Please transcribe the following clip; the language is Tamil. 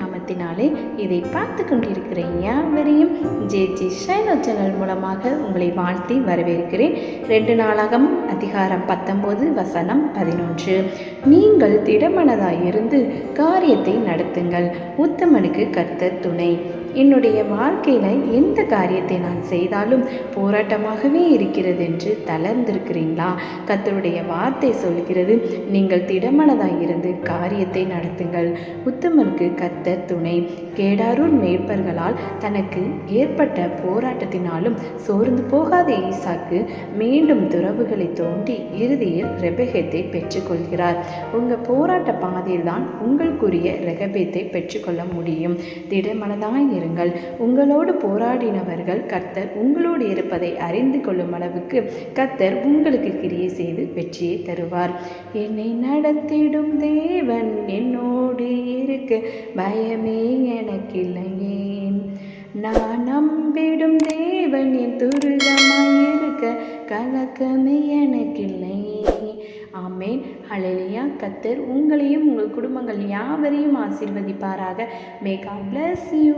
நாமத்தினாலே இதை பார்த்து கொண்டிருக்கிற யாவரையும் ஜே ஜே ஷைலோ சேனல் மூலமாக உங்களை வாழ்த்தி வரவேற்கிறேன். ரெண்டு நாளாகம் அதிகாரம் பத்தொம்போது வசனம் பதினொன்று. நீங்கள் திடமனதாயிருந்து காரியத்தை நடத்துங்கள். உத்தமனுக்கு கர்த்த துணை. என்னுடைய வாழ்க்கையில் எந்த காரியத்தை நான் செய்தாலும் போராட்டமாகவே இருக்கிறது என்று தளர்ந்திருக்கிறீங்களா? கத்தருடைய வார்த்தை சொல்கிறது நீங்கள் திடமனதாக இருந்து காரியத்தை நடத்துங்கள். உத்தமனுக்கு கத்தர் துணை. கேடாரூர் மேய்ப்பர்களால் தனக்கு ஏற்பட்ட போராட்டத்தினாலும் சோர்ந்து போகாத ஈசாக்கு. மீண்டும் துறவுகளை தோண்டி இறுதியில் ரெபகத்தை பெற்றுக்கொள்கிறார். உங்கள் போராட்ட பாதையில் தான் உங்களுக்குரிய ரெகபேத்தை பெற்றுக்கொள்ள முடியும். திடமனதாய் இருங்கள். உங்களோடு போராடினவர்கள் கர்த்தர் உங்களோடு இருப்பதை அறிந்து கொள்ளும் அளவுக்கு கர்த்தர் உங்களுக்கு கிரியை செய்து வெற்றியை தருவார். என்னை நடத்திடும் தேவன் என்னோடு இருக்க. பயமே எனக்கில்லையே நான் நம்பிடும் தேவன் என் துருகமாயிருக்க கலக்கமே எனக்கில்லையே. ஆமேன். அழலியா கத்தர் உங்களையும் உங்கள் குடும்பங்கள் யாவரையும் ஆசீர்வதிப்பாராக. May God bless you